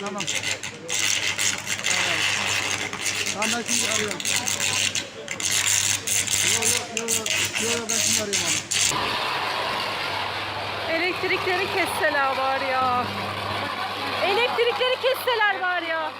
Tamam. Tamam ben şimdi arıyorum. Yok. Elektrikleri kesseler var ya. Elektrikleri kesseler var ya.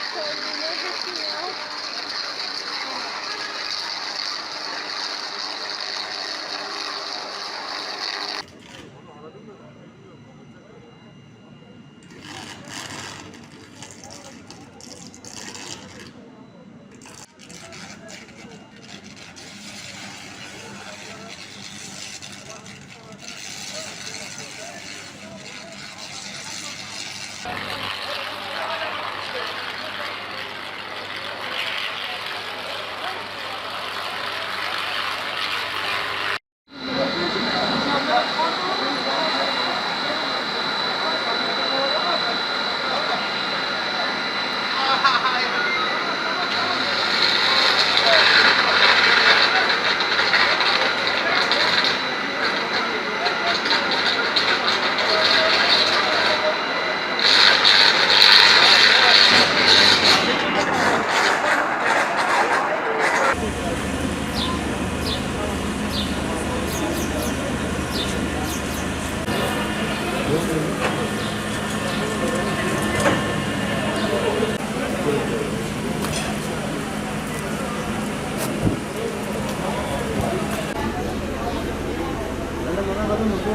Thank you.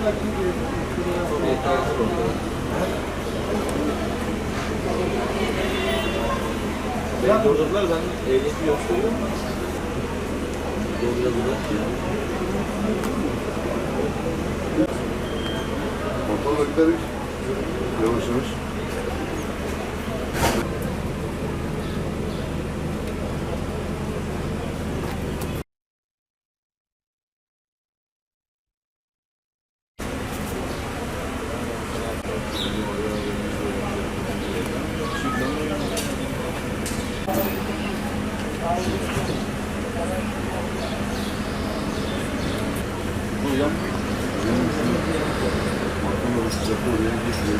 Ya durdurdular ben ehliyeti gösteriyorum. Durdurdular. Motorla giderek yavaş yavaş. Buradan Motorla uçacak oraya gidiyor.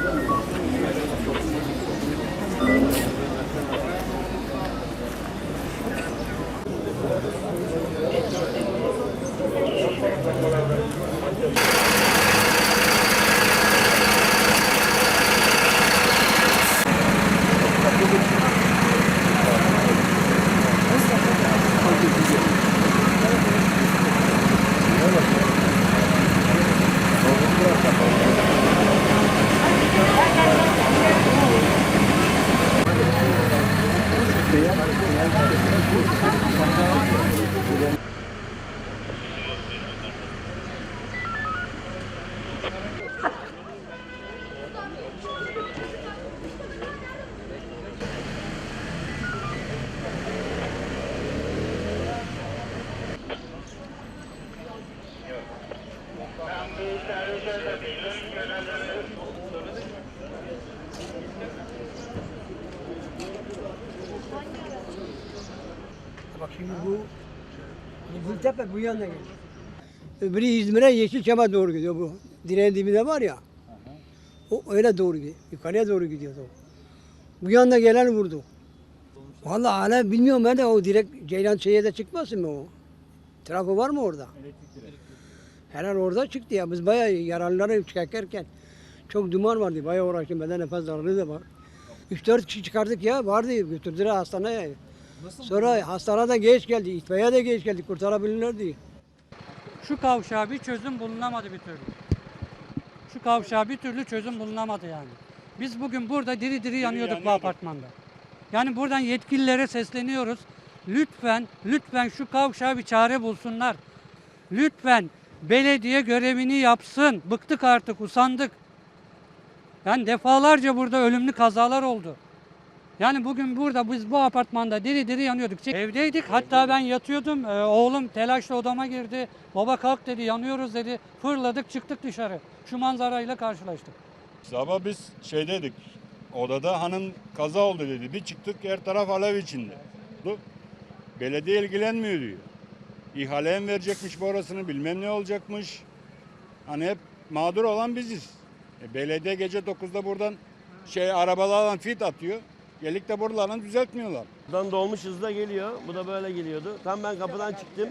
Ben bu servise de değilim, gönüllü Bak şimdi bu bu Gültepe bu yana geliyor. Öbürü İzmir'e Yeşilçam'a doğru gidiyor bu. Direğin dibinde var ya. O öyle doğru gidiyor. Yukarıya doğru gidiyor o. Bu yanda gelen vurdu. Vallahi hala bilmiyorum ben de o direkt Ceylan şeye de çıkmasın mı o? Trafo var mı orada? Herhal orada çıktı ya. Biz bayağı yaralıları çekerken çok duman vardı. Bayağı uğraştım. Benden nefes darlığı da var. 3-4 kişi çıkardık ya. Vardı götürdüler hastaneye. Sonra hastanede geç geldi. İtfaiye de geç geldi. Kurtarabilirlerdi. Şu kavşağa bir çözüm bulunamadı bir türlü. Şu kavşağa bir türlü çözüm bulunamadı yani. Biz bugün burada diri diri yanıyorduk bu apartmanda. Yani buradan yetkililere sesleniyoruz. Lütfen, lütfen şu kavşağa bir çare bulsunlar. Lütfen belediye görevini yapsın. Bıktık artık, usandık. Yani defalarca burada ölümlü kazalar oldu. Yani bugün burada biz bu apartmanda diri diri yanıyorduk. Evdeydik hatta ben yatıyordum. Ee, oğlum telaşla odama girdi. Baba kalk dedi yanıyoruz dedi. Fırladık çıktık dışarı. Şu manzarayla karşılaştık. Sabah biz şeydeydik. Odada hanım kaza oldu dedi. Bir çıktık her taraf alev içinde. Bu belediye ilgilenmiyor diyor. İhaleye mi verecekmiş bu orasını bilmem ne olacakmış. Hani hep mağdur olan biziz. E, belediye gece 9'da buradan şey arabalarla fit atıyor. Gelik de buralarını düzeltmiyorlar. Buradan dolmuş hızla geliyor. Bu da böyle geliyordu. Tam ben kapıdan çıktım.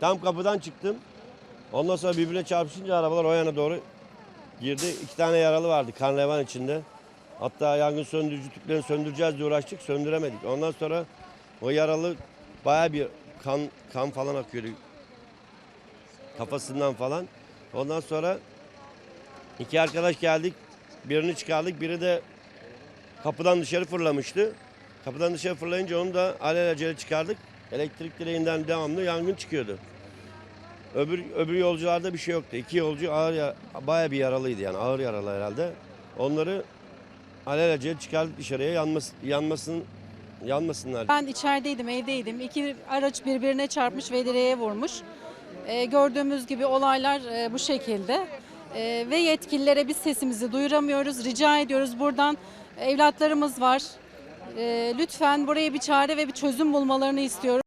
Tam kapıdan çıktım. Ondan sonra birbirine çarpışınca arabalar o yana doğru girdi. İki tane yaralı vardı kan içinde. Hatta yangın söndürücü tüplerini söndüreceğiz diye uğraştık. Söndüremedik. Ondan sonra o yaralı baya bir kan kan falan akıyordu. Kafasından falan. Ondan sonra iki arkadaş geldik. Birini çıkardık. Biri de kapıdan dışarı fırlamıştı. Kapıdan dışarı fırlayınca onu da alelacele çıkardık. Elektrik direğinden devamlı yangın çıkıyordu. Öbür, öbür yolcularda bir şey yoktu. İki yolcu ağır ya, bayağı bir yaralıydı yani ağır yaralı herhalde. Onları alelacele çıkardık dışarıya yanmas, yanmasın, yanmasınlar. Ben içerideydim, evdeydim. İki araç birbirine çarpmış ve direğe vurmuş. Ee, gördüğümüz gibi olaylar e, bu şekilde. Ee, ve yetkililere biz sesimizi duyuramıyoruz. Rica ediyoruz buradan evlatlarımız var. Ee, lütfen buraya bir çare ve bir çözüm bulmalarını istiyoruz.